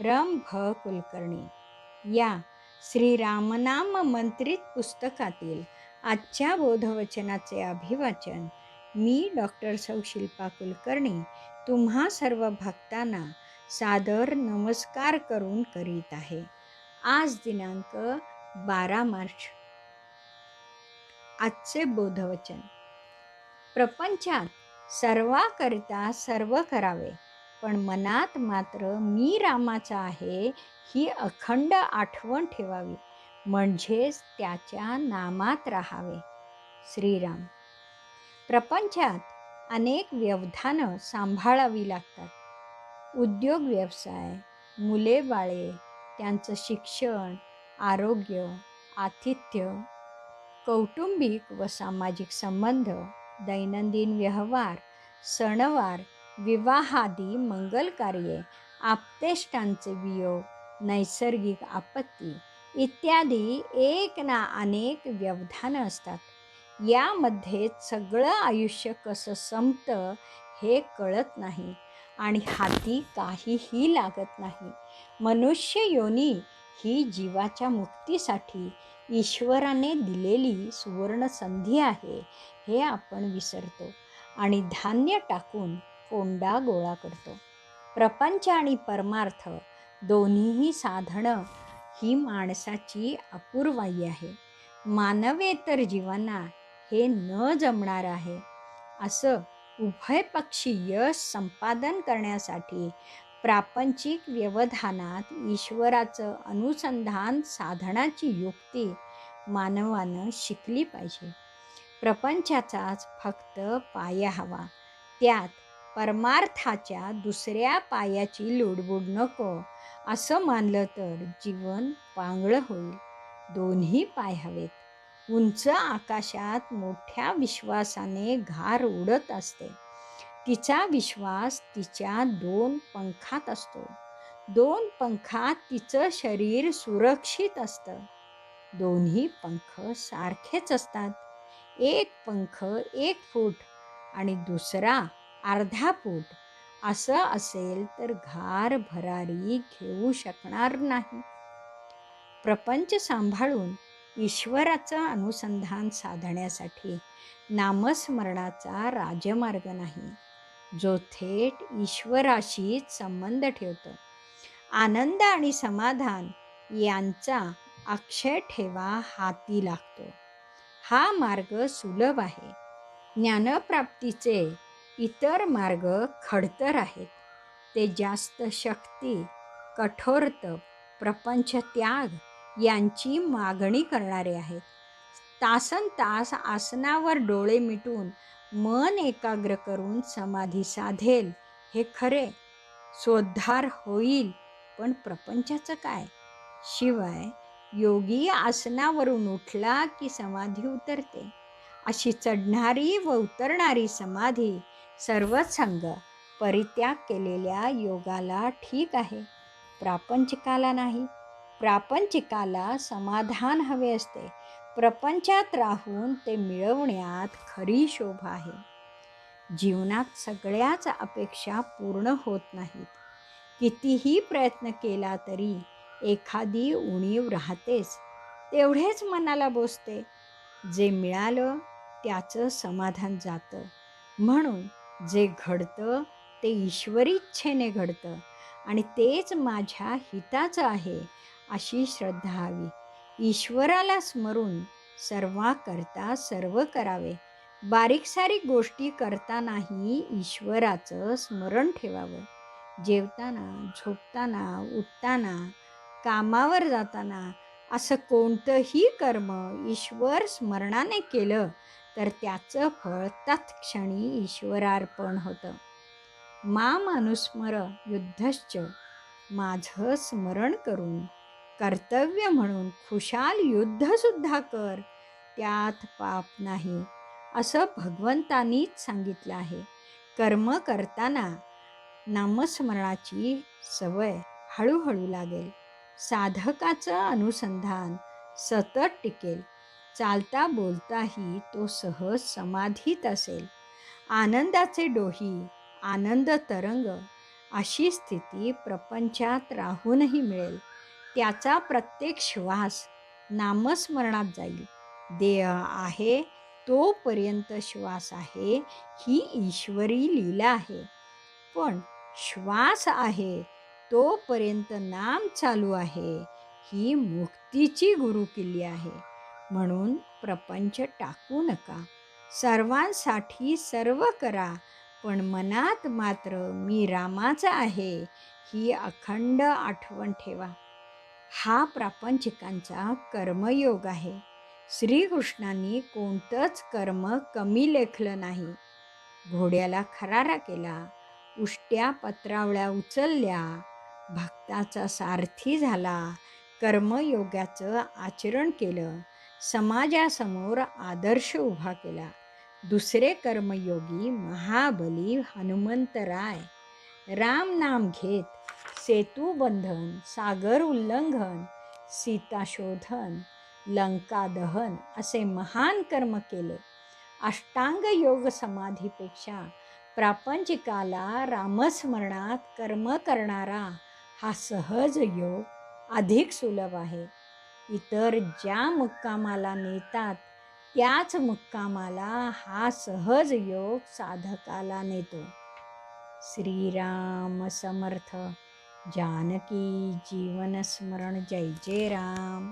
रम भ कुलकर्णी या श्रीरामनाम मंत्रित पुस्तकातील आजच्या बोधवचनाचे अभिवाचन मी डॉक्टर सौ शिल्पा कुलकर्णी तुम्हा सर्व भक्तांना सादर नमस्कार करून करीत आहे. आज दिनांक बारा मार्च. आजचे बोधवचन. प्रपंचात सर्वाकरिता सर्व करावे. पण मनात मात्र मी रामाचा आहे ही अखंड आठवण ठेवावी म्हणजेच त्याच्या नामात राहावे. श्रीराम. प्रपंचात अनेक व्यवधानं सांभाळावी लागतात. उद्योग व्यवसाय मुले बाळे त्यांचं शिक्षण आरोग्य आतिथ्य कौटुंबिक व सामाजिक संबंध दैनंदिन व्यवहार सणवार विवाहादी मंगल कार्ये आपतेष्टांचे वियोग नैसर्गिक आपत्ती इत्यादी एक ना अनेक व्यवधानं असतात. यामध्ये सगळं आयुष्य कसं संपतं हे कळत नाही आणि हाती काहीही लागत नाही. मनुष्य योनी ही जीवाच्या मुक्तीसाठी ईश्वराने दिलेली सुवर्ण संधी आहे हे आपण विसरतो आणि धान्य टाकून कोंडा गोळा करतो. प्रपंच आणि परमार्थ दोन्हीही साधनं ही माणसाची अपूर्वाई आहे. मानवेतर जीवांना हे न जमणार आहे. असं उभयपक्षीय यश संपादन करण्यासाठी प्रापंचिक व्यवधानात ईश्वराचं अनुसंधान साधनाची युक्ती मानवानं शिकली पाहिजे. प्रपंचाचाच फक्त पाया हवा. त्यात परमार्थाच्या दुसऱ्या पायाची लुडबुड नको. असं मानलं तर जीवन पांगळं होईल. दोन्ही पाय हवेत. उंच आकाशात मोठ्या विश्वासाने घार उडत असते. तिचा विश्वास तिच्या दोन पंखात असतो. दोन पंखात तिचं शरीर सुरक्षित असतं. दोन्ही पंख सारखेच असतात. एक पंख एक फूट आणि दुसरा अर्धा फूट असं असेल तर घार भरारी घेऊ शकणार नाही. प्रपंच सांभाळून ईश्वराचं अनुसंधान साधण्यासाठी नामस्मरणाचा राजमार्ग नाही जो थेट ईश्वराशीच संबंध ठेवतो. आनंद आणि समाधान यांचा अक्षय ठेवा हाती लागतो. हा मार्ग सुलभ आहे. ज्ञानप्राप्तीचे इतर मार्ग खडतर आहेत. ते जास्त शक्ती कठोर तप प्रपंच त्याग यांची मागणी करणारे आहेत. तासन तास आसनावर डोळे मिटून मन एकाग्र करून समाधी साधेल हे खरे. सोद्धार होईल पण प्रपंचाचं काय? शिवाय योगी आसनावरून उठला की समाधी उतरते. अशी चढणारी व उतरणारी समाधी सर्वच संघ परित्याग केलेल्या योगाला ठीक आहे. प्रापंचिकाला नाही. प्रापंचिकाला समाधान हवे असते. प्रपंचात राहून ते मिळवण्यात खरी शोभा आहे. जीवनात सगळ्याच अपेक्षा पूर्ण होत नाहीत. कितीही प्रयत्न केला तरी एखादी उणीव राहतेच. तेवढेच मनाला बोसते. जे मिळालं त्याचं समाधान जातं. म्हणून जे घडतं ते ईश्वरी इच्छेने घडतं आणि तेच माझ्या हिताचं आहे अशी श्रद्धा हवी. ईश्वराला स्मरून सर्वाकरता सर्व करावे. बारीक सारीक गोष्टी करतानाही ईश्वराचं स्मरण ठेवावं. जेवताना झोपताना उठताना कामावर जाताना असं कोणतंही कर्म ईश्वर स्मरणाने केलं तर त्याचं फळ तत्क्षणी ईश्वरार्पण होतं. माम अनुस्मर युद्धश्च माझं स्मरण करून कर्तव्य म्हणून खुशाल युद्धसुद्धा कर त्यात पाप नाही असं भगवंतानीच सांगितलं आहे. कर्म करताना नामस्मरणाची सवय हळूहळू लागेल. साधकाचं अनुसंधान सतत टिकेल. चालता बोलताही तो सहज समाधीत असेल. आनंदाचे डोही आनंद तरंग अशी स्थिती प्रपंचात राहूनही मिळेल. त्याचा प्रत्येक श्वास नामस्मरणात जाईल. देह आहे तोपर्यंत श्वास आहे ही ईश्वरी लीला आहे. पण श्वास आहे तोपर्यंत नाम चालू आहे ही मुक्तीची गुरुकिल्ली आहे. म्हणून प्रपंच टाकू नका. सर्वांसाठी सर्व करा पण मनात मात्र मी रामाचा आहे ही अखंड आठवण ठेवा. हा प्रापंचिकांचा कर्मयोग आहे. श्रीकृष्णांनी कोणतंच कर्म कमी लेखलं नाही. घोड्याला खरारा केला उष्ट्या पत्रावळ्या उचलल्या भक्ताचा सारथी झाला कर्मयोगाचं आचरण केलं. समाजासमोर आदर्श उभा केला. दुसरे कर्मयोगी महाबली हनुमंतराय राम नाम घेत सेतू बंधन सागर उल्लंघन सीताशोधन लंका दहन असे महान कर्म केले. अष्टांग योग समाधीपेक्षा प्रापंचिकाला रामस्मरणात कर्म करणारा हा सहज योग अधिक सुलभ आहे. इतर ज्या मुक्कामाला नेतात त्याच मुक्कामाला हा सहज योग साधकाला नेतो. श्रीराम समर्थ जानकी जीवनस्मरण जय जय राम.